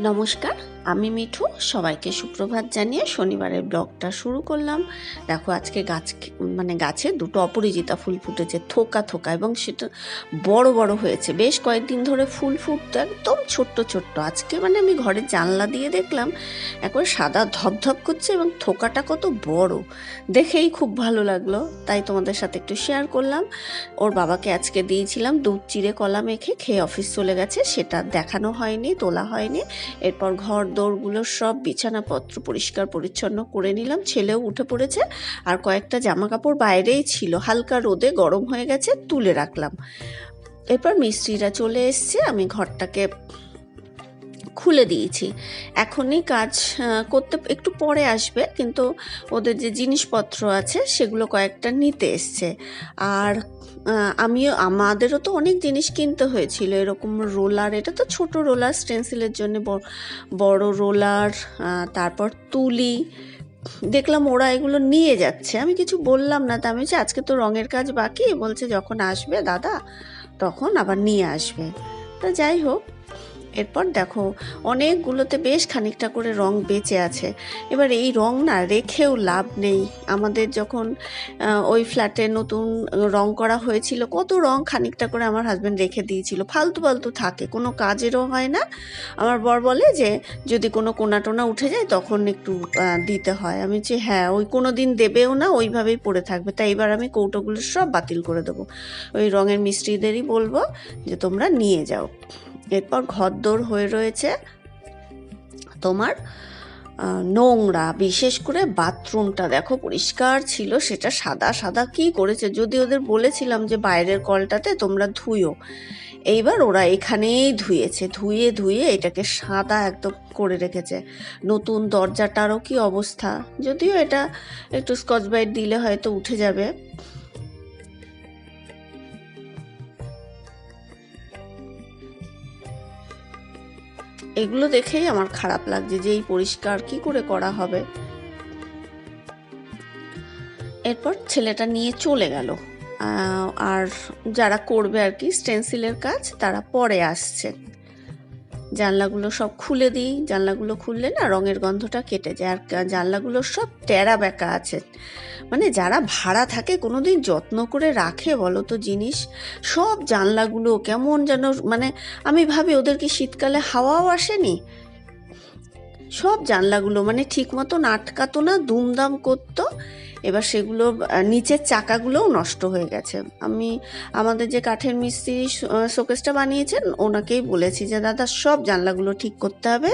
নমস্কার আমি মিঠু, সবাইকে সুপ্রভাত জানিয়ে শনিবারের ব্লগটা শুরু করলাম। দেখো, আজকে গাছ মানে গাছে দুটো অপরাজিতা ফুল ফুটেছে, থোকা থোকা এবং সেটা বড় বড় হয়েছে। বেশ কয়েকদিন ধরে ফুল ফুটতো, একদম ছোট্ট ছোট্ট। আজকে মানে আমি ঘরের জানলা দিয়ে দেখলাম, একবার সাদা ধপধপ করছে এবং থোকাটা কত বড়। দেখেই খুব ভালো লাগল, তাই তোমাদের সাথে একটু শেয়ার করলাম। ওর বাবাকে আজকে দিয়েছিলাম দুধ চিড়ে কলা মেখে, খেয়ে অফিস চলে গেছে, সেটা দেখানো হয়নি, তোলা হয়নি। এরপর ঘর দৌড়গুলো সব বিছানাপত্র পরিষ্কার পরিচ্ছন্ন করে নিলাম। ছেলেও উঠে পড়েছে। আর কয়েকটা জামা কাপড় বাইরেই ছিল। হালকা রোদে গরম হয়ে গেছে, তুলে রাখলাম। এরপর মিস্ত্রিরা চলে এসছে। আমি ঘরটাকে খুলে দিয়েছি। এখনই কাজ করতে একটু পরে আসবে, কিন্তু ওদের যে জিনিসপত্র আছে সেগুলো কয়েকটা নিতে এসছে। আর আমিও, আমাদেরও তো অনেক জিনিস কিনতে হয়েছিল, এরকম রোলার, এটা তো ছোট রোলার স্টেন্সিলের জন্য বড় রোলার তারপর তুলি। দেখলাম ওরা এগুলো নিয়ে যাচ্ছে। আমি কিছু বললাম না, তা আমি বলছি, আজকে তো রঙের কাজ বাকি। বলছে, যখন আসবে দাদা, তখন আবার নিয়ে আসবে। তা যাই হোক এরপর দেখো, অনেকগুলোতে বেশ খানিকটা করে রং বেঁচে আছে। এবার এই রং না রেখেও লাভ নেই। আমাদের যখন ওই ফ্ল্যাটে নতুন রং করা হয়েছিল, কত রং খানিকটা করে আমার হাজব্যান্ড রেখে দিয়েছিল। ফালতু ফালতু থাকে, কোনো কাজেরও হয় না। আমার বর বলে যে, যদি কোনো কোনা টোনা উঠে যায়, তখন একটু দিতে হয়। আমি যে হ্যাঁ ওই কোনো দিন দেবেও না, ওইভাবেই পড়ে থাকবে। তাই এবার আমি কৌটোগুলো সব বাতিল করে দেবো। ওই রঙের মিস্ত্রিদেরই বলব যে, তোমরা নিয়ে যাও। এরপর ঘরদোর হয়ে রয়েছে তোমার নোংরা, বিশেষ করে বাথরুমটা। দেখো, পরিষ্কার ছিল, সেটা সাদা সাদা কি করেছে? যদি ওদের বলেছিলাম যে বাইরের কলটাতে তোমরা ধুইও এইবার ওরা এখানেই ধুয়েছে, ধুয়ে ধুয়ে এটাকে সাদা একদম করে রেখেছে। নতুন দরজাটারও কি অবস্থা? যদিও এটা একটু স্কচ ব্রাইট দিলে হয়তো উঠে যাবে। এগুলো দেখেই আমার খারাপ লাগছে যে এই পরিষ্কার কি করে করা হবে। এরপর ছেলেটা নিয়ে চলে গেল। আর যারা করবে আর কি স্টেন্সিলের কাজ, তারা পরে আসছে। জানলাগুলো সব খুলে দিই। জানলাগুলো খুললে না রঙের গন্ধটা কেটে যায়। আর জানলাগুলো সব টেরা বেঁকা আছে। মানে যারা ভাড়া থাকে কোনোদিন যত্ন করে রাখে বলো তো জিনিস, সব জানলাগুলো কেমন যেন মানে আমি ভাবি ওদেরকে শীতকালে হাওয়াও আসেনি। সব জানলাগুলো মানে ঠিক মতন আটকাতো না, দুমদাম করতো। এবার সেগুলো নিচের চাকাগুলোও নষ্ট হয়ে গেছে। আমি, আমাদের যে কাঠের মিস্ত্রি শোকেসটা বানিয়েছেন, ওনাকেই বলেছি যে, দাদা, সব জানলাগুলো ঠিক করতে হবে,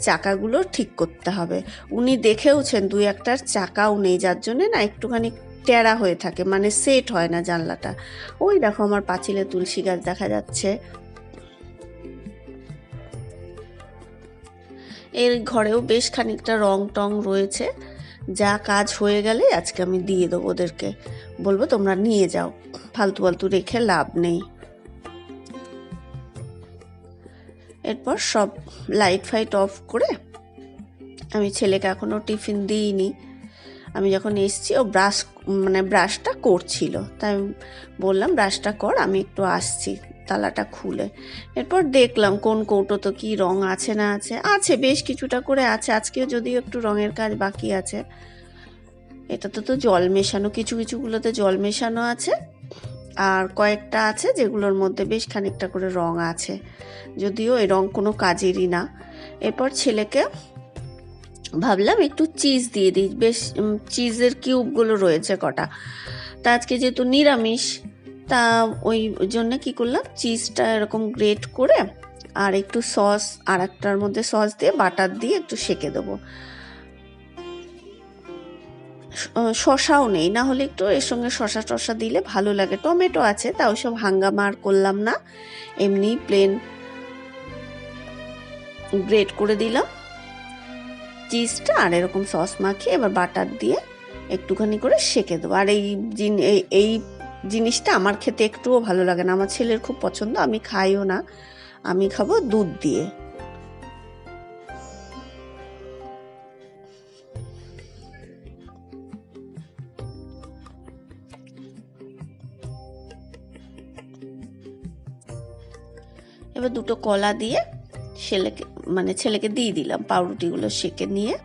চাকাগুলো ঠিক করতে হবে। উনি দেখেওছেন দুই একটার চাকাও নেই, যার জন্যে না একটুখানি টেরা হয়ে থাকে মানে সেট হয় না জানলাটা। ওই দেখো আমার পাঁচিলে তুলসী গাছ দেখা যাচ্ছে। এর ঘরেও বেশ খানিকটা রং টং রয়েছে। যা কাজ হয়ে গেলে আজকে আমি দিয়ে দেবো ওদেরকে। বলব, তোমরা নিয়ে যাও। ফালতু ফালতু রেখে লাভ নেই। এরপর সব লাইট ফাইট অফ করে আমি ছেলেকে এখনও টিফিন দিইনি। আমি যখন এসছি, ও ব্রাশ মানে ব্রাশটা করছিল। তাই বললাম, ব্রাশটা কর, আমি একটু আসছি। তালাটা খুলে। এরপর দেখলাম কোন কৌটোতে কি রং আছে না আছে। আছে, বেশ কিছুটা করে আছে। আজকেও যদিও একটু রঙের কাজ বাকি আছে। এটাতে তো জল মেশানো, কিছু কিছুগুলোতে জল মেশানো আছে। আর কয়েকটা আছে যেগুলোর মধ্যে বেশ খানিকটা করে রং আছে। যদিও এই রং কোনো কাজেরই না। এরপর ছেলেকে ভাবলাম একটু চিজ দিয়ে দিই। বেশ চিজের কিউবগুলো রয়েছে কটা। তা আজকে যেহেতু নিরামিষ তা ওই জন্য কি করলাম? চিজটা এরকম গ্রেট করে আর একটু সস আর একটার মধ্যে সস দিয়ে বাটার দিয়ে একটু সেকে দেবো। শশাও নেই, না হলে একটু এর সঙ্গে শশা টশা দিলে ভালো লাগে। টমেটো আছে, তা ওসব হাঙ্গামা আর করলাম না। এমনি প্লেন গ্রেট করে দিলাম। চিজটা আর এরকম সস মাখিয়ে এবার বাটার দিয়ে একটুখানি করে সেকে দেবো। আর এই- এই জিনিসটা আমার খেতে একটুও ভালো লাগে না। আমার ছেলের খুব পছন্দ, আমি খাইও না। আমি খাব দুধ দিয়ে। এবার দুটো কলা দিয়ে ছেলেকে মানে ছেলেকে দিয়ে দিলাম, পাউরুটিগুলো সেকে নিয়ে।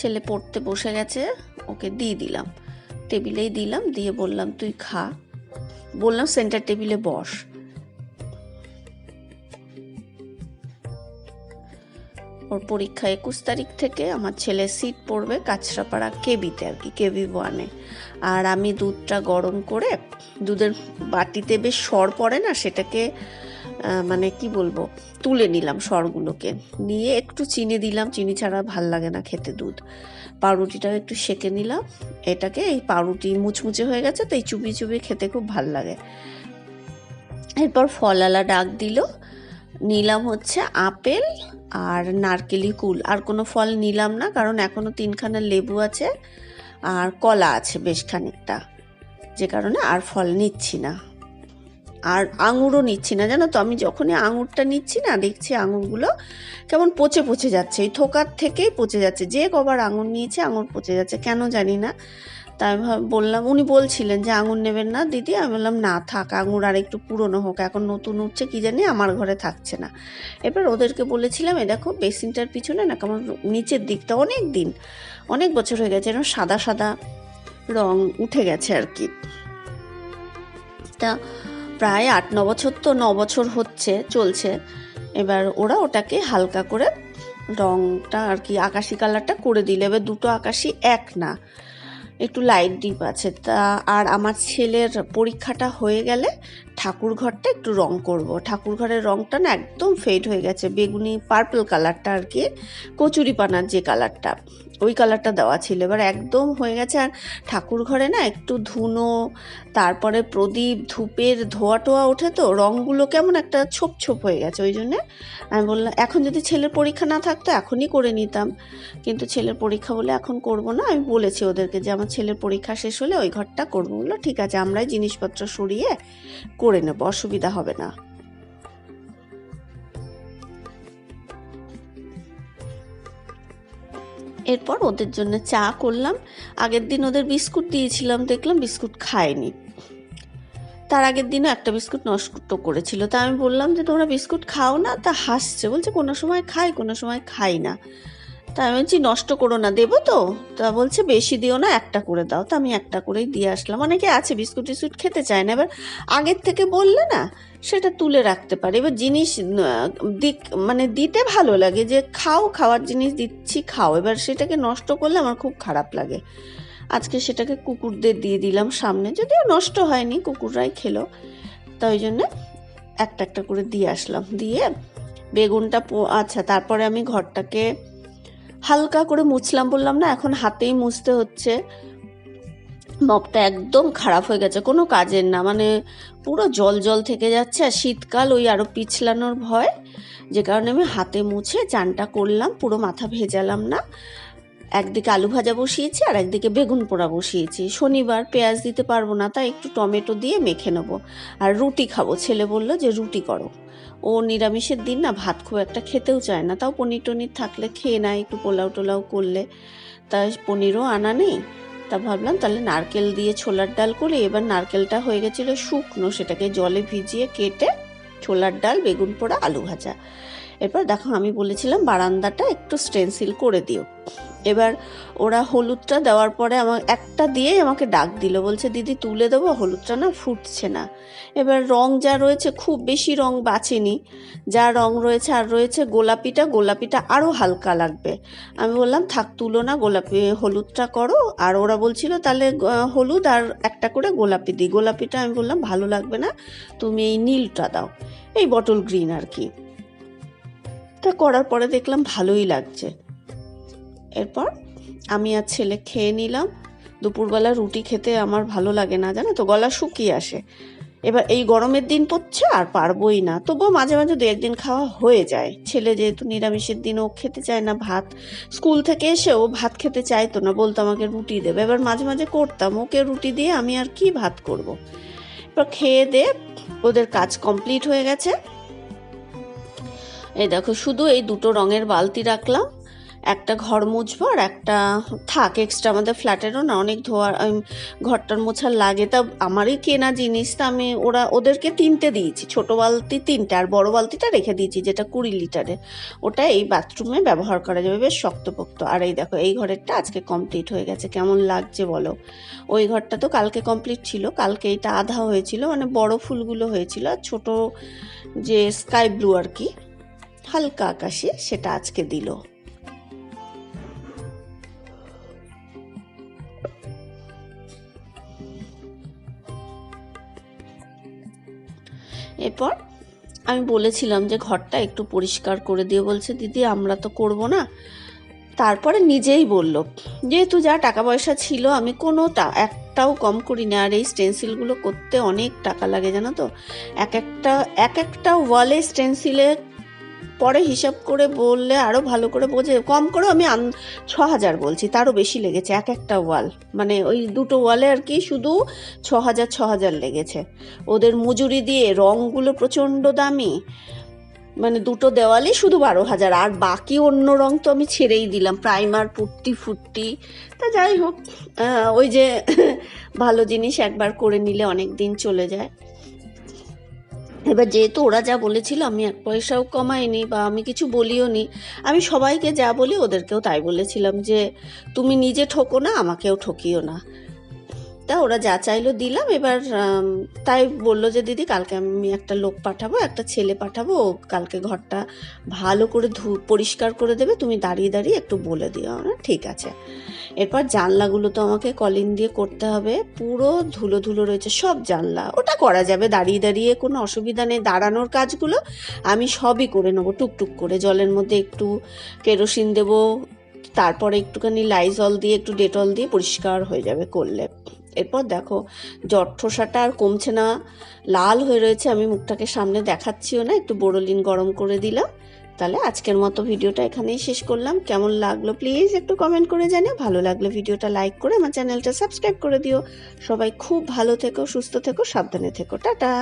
ছেলে পড়তে বসে গেছে, ওকে দিয়ে দিলাম। টেবিলেই দিলাম, দিয়ে বললাম, তুই খা। বললাম, সেন্টার টেবিলে বস। ওর পরীক্ষা একুশ তারিখ থেকে আমার ছেলে সিট পড়বে কাছড়াপাড়া কেবিতে আর কি, কেবি ওয়ানে। আর আমি দুধটা গরম করে, দুধের বাটিতে বেশ সর পড়ে না, সেটাকে মানে কি বলব, তুলে নিলাম সরগুলোকে। নিয়ে একটু চিনি দিলাম, চিনি ছাড়া ভালো লাগে না খেতে দুধ। পাউরুটিটাও একটু সেকে নিলাম। এটাকে এই পাউরুটি মুচমুচে হয়ে গেছে, তো এই চুপি চুপি খেতে খুব ভালো লাগে। এরপর ফলালা ডাক দিল। নিলাম হচ্ছে আপেল আর নারকেলি কুল। আর কোনো ফল নিলাম না, কারণ এখনও তিনখানা লেবু আছে আর কলা আছে বেশ খানিকটা। যে কারণে আর ফল নিচ্ছি না। আর আঙুরও নিচ্ছি না, জানো তো? আমি যখনই আঙুরটা নিচ্ছি না, দেখছি আঙুরগুলো কেমন পচে পচে যাচ্ছে। এই থোকার থেকেই পচে যাচ্ছে। যে কবার আঙুর নিয়েছে, আঙুর পচে যাচ্ছে। কেন জানি না। তাই বললাম, উনি বলছিলেন যে, আঙুর নেবেন না, দিদি। আমি বললাম, না, থাক, আঙুর আর একটু পুরনো হোক। এখন নতুন উঠছে, কি জানি, আমার ঘরে থাকছে না। এবার ওদেরকে বলেছিলাম, এ দেখো, বেসিনটার পিছনে না কেমন নিচের দিকটা অনেক দিন, অনেক বছর হয়ে গেছে এরকম সাদা সাদা রং উঠে গেছে আর কি। তা প্রায় আট, ন বছর তো ন বছর হচ্ছে, চলছে। এবার ওরা ওটাকে হালকা করে রংটা আর কি, আকাশি কালারটা করে দিল। এবার দুটো আকাশি এক না, একটু লাইট ডিপ আছে। তা আর আমার ছেলের পরীক্ষাটা হয়ে গেলে ঠাকুর ঘরটা একটু রং করব। ঠাকুর ঘরের রংটা না একদম ফেড হয়ে গেছে। বেগুনি পার্পল কালারটা আর কি কচুরি পানার যে কালারটা ওই কালারটা দেওয়া ছিল। এবার একদম হয়ে গেছে আর ঠাকুর ঘরে না একটু ধুনো, তারপরে প্রদীপ, ধূপের ধোয়া টোয়া ওঠে তো রঙগুলো কেমন একটা ছোপ ছোপ হয়ে গেছে। ওই জন্যে আমি বললাম, এখন যদি ছেলের পরীক্ষা না থাকতো এখনই করে নিতাম। কিন্তু ছেলের পরীক্ষা বলে এখন করব না। আমি বলেছি ওদেরকে যে আমার ছেলের পরীক্ষা শেষ হলে ওই ঘরটা করব। বলল, ঠিক আছে, আমরাই জিনিসপত্র সরিয়ে করে নেব, অসুবিধা হবে না। এরপর ওদের জন্য চা করলাম। আগের দিন ওদের বিস্কুট দিয়েছিলাম, দেখলাম বিস্কুট খায়নি। তার আগের দিনও একটা বিস্কুট নষ্ট করেছিল। তা আমি বললাম যে, তোমরা বিস্কুট খাও না, তা হাসছে। বলছে, কোনো সময় খাই, কোনো সময় খাই না। তা আমি বলছি, নষ্ট করো না, দেবো তো? তা বলছে, বেশি দিও না, একটা করে দাও। তা আমি একটা করেই দিয়ে আসলাম। অনেকে আছে, বিস্কুট টিস্কুট খেতে চায় না, এবার আগের থেকে বললে না, সেটা তুলে রাখতে পারে। এবার জিনিস দিক মানে দিতে ভালো লাগে যে, খাও, খাওয়ার জিনিস দিচ্ছি, খাও। এবার সেটাকে নষ্ট করলে আমার খুব খারাপ লাগে। আজকে সেটাকে কুকুরদের দিয়ে দিলাম সামনে। যদিও নষ্ট হয়নি, কুকুররাই খেলো। তা ওই জন্য একটা একটা করে দিয়ে আসলাম। দিয়ে বেগুনটা আচ্ছা তারপরে আমি ঘরটাকে হালকা করে মুছলাম, বললাম, না, এখন হাতেই মুছতে হচ্ছে। মপটা একদম খারাপ হয়ে গেছে, কোনো কাজের না মানে পুরো জল জল থেকে যাচ্ছে, আর শীতকাল ওই আরও পিছলানোর ভয়, যে কারণে আমি হাতে মুছে চানটা করলাম, পুরো মাথা ভেজালাম না। একদিকে আলু ভাজা বসিয়েছি আর একদিকে বেগুন পোড়া বসিয়েছি। শনিবার পেঁয়াজ দিতে পারব না, তাই একটু টমেটো দিয়ে মেখে নেব। আর রুটি খাব। ছেলে বলল যে, রুটি করো। ও নিরামিষের দিন না, ভাত খুব একটা খেতেও চায় না। তাও পনির টনির থাকলে খেয়ে নেয়, একটু পোলাও টোলাও করলে। তা পনিরও আনা নেই। তা ভাবলাম তাহলে নারকেল দিয়ে ছোলার ডাল করে এবার নারকেলটা হয়ে গেছিল শুকনো, সেটাকে জলে ভিজিয়ে কেটে ছোলার ডাল, বেগুন পোড়া, আলু ভাজা। এরপর দেখো আমি বলেছিলাম বারান্দাটা একটু স্টেন্সিল করে দিও। এবার ওরা হলুদটা দেওয়ার পরে আমার একটা দিয়েই আমাকে ডাক দিল, বলছে, দিদি, তুলে দেবো, হলুদটা না ফুটছে না। এবার রং যা রয়েছে, খুব বেশি রং বাঁচেনি। যা রং রয়েছে আর রয়েছে, গোলাপিটা গোলাপিটা আরও হালকা লাগবে। আমি বললাম, থাক, তুলো না, গোলাপি, হলুদটা করো। আর ওরা বলছিল, তাহলে হলুদ আর একটা করে গোলাপি দিই গোলাপিটা আমি বললাম, ভালো লাগবে না, তুমি এই নীলটা দাও। এই বটল গ্রিন আর কি। তা করার পরে দেখলাম ভালোই লাগছে। এরপর আমি আর ছেলে খেয়ে নিলাম। দুপুরবেলা রুটি খেতে আমার ভালো লাগে না, জানো তো, গলা শুকিয়ে আসে। এবার এই গরমের দিন পড়ছে আর পারবোই না। তবুও মাঝে মাঝে দু একদিন খাওয়া হয়ে যায়। ছেলে যেহেতু নিরামিষের দিন ও খেতে চায় না ভাত, স্কুল থেকে এসে ও ভাত খেতে চাইতো না, বলতো আমাকে রুটি দেবে। এবার মাঝে মাঝে করতাম, ওকে রুটি দিয়ে আমি আর কি ভাত করব। এবার খেয়ে দিয়ে ওদের কাজ কমপ্লিট হয়ে গেছে। এই দেখো, শুধু এই দুটো রঙের বালতি রাখলাম। একটা ঘর মুছবো আর একটা থাক এক্সট্রা আমাদের ফ্ল্যাটেরও না, অনেক ধোয়ার ঘরটার মোছার লাগে। তা আমারই কেনা জিনিস, তা আমি ওরা, ওদেরকে তিনটে দিয়েছি, ছোট বালতি তিনটে আর বড় বালতিটা রেখে দিয়েছি, যেটা কুড়ি লিটারের। ওটা এই বাথরুমে ব্যবহার করা যাবে, বেশ শক্তপোক্ত। আর এই দেখো, এই ঘরেরটা আজকে কমপ্লিট হয়ে গেছে, কেমন লাগছে বলো? ওই ঘরটা তো কালকে কমপ্লিট ছিল, কালকে এটা আধা হয়েছিল মানে বড় ফুলগুলো হয়েছিল, আর ছোট যে স্কাই ব্লু আর কি হালকা আকাশে সেটা আজকে দিল। এরপর আমি বলেছিলাম যে ঘরটা একটু পরিষ্কার করে দিয়ে বলছে, দিদি, আমরা তো করব না। তারপরে নিজেই বলল, যেহেতু যা টাকা পয়সা ছিল, আমি কোনো একটাও কম করি না আর এই স্টেন্সিলগুলো করতে অনেক টাকা লাগে, জানো তো? এক একটা এক একটা ওয়ালে স্টেন্সিলে পরে হিসাব করে বললে আরও ভালো করে বোঝে। কম করেও আমি ছ হাজার বলছি, তারও বেশি লেগেছে, এক একটা ওয়াল। মানে ওই দুটো ওয়ালে আর কি শুধু ছ হাজার ছ হাজার লেগেছে। ওদের মজুরি দিয়ে রঙগুলো প্রচণ্ড দামি। মানে দুটো দেওয়ালই শুধু বারো হাজার আর বাকি অন্য রং তো আমি ছেড়েই দিলাম, প্রাইমার, পুট্টি, ফুট্টি। তা যাই হোক ওই যে ভালো জিনিস একবার করে নিলে অনেক দিন চলে যায়। এবার যেহেতু ওরা যা বলেছিল, আমি এক পয়সাও কমাইনি বা আমি কিছু বলিও নি আমি সবাইকে যা বলি ওদেরকেও তাই বলেছিলাম যে, তুমি নিজে ঠকো না, আমাকেও ঠকিও না। তা ওরা যা চাইলো দিলাম। এবার তাই বলল যে, দিদি, কালকে আমি একটা লোক পাঠাবো, একটা ছেলে পাঠাবো কালকে ঘরটা ভালো করে ধু, পরিষ্কার করে দেবে। তুমি দাঁড়িয়ে দাঁড়িয়ে একটু বলে দিও না ঠিক আছে। এরপর জানলাগুলো তো আমাকে কলিং দিয়ে করতে হবে। পুরো ধুলো ধুলো রয়েছে, সব জানলা। ওটা করা যাবে, দাঁড়িয়ে দাঁড়িয়ে কোনো অসুবিধা নেই। দাঁড়ানোর কাজগুলো আমি সবই করে নেব, টুকটুক করে। জলের মধ্যে একটু কেরোসিন দেবো, তারপরে একটুখানি লাইজল দিয়ে, একটু ডেটল দিয়ে পরিষ্কার হয়ে যাবে করলে। এরপর দেখো জটঠোসাটা আর কমছে না। লাল হয়ে রয়েছে, আমি মুখটাকে সামনে দেখাচ্ছিও না, একটু বোরোলিন গরম করে দিলাম। তাহলে আজকের মতো ভিডিওটা এখানেই শেষ করলাম। কেমন লাগল প্লিজ একটু কমেন্ট করে জানিও। ভালো লাগলে ভিডিওটা লাইক করে আমার চ্যানেলটা সাবস্ক্রাইব করে দিও। সবাই খুব ভালো থেকো, সুস্থ থেকো, সাবধানে থেকো। টাটা!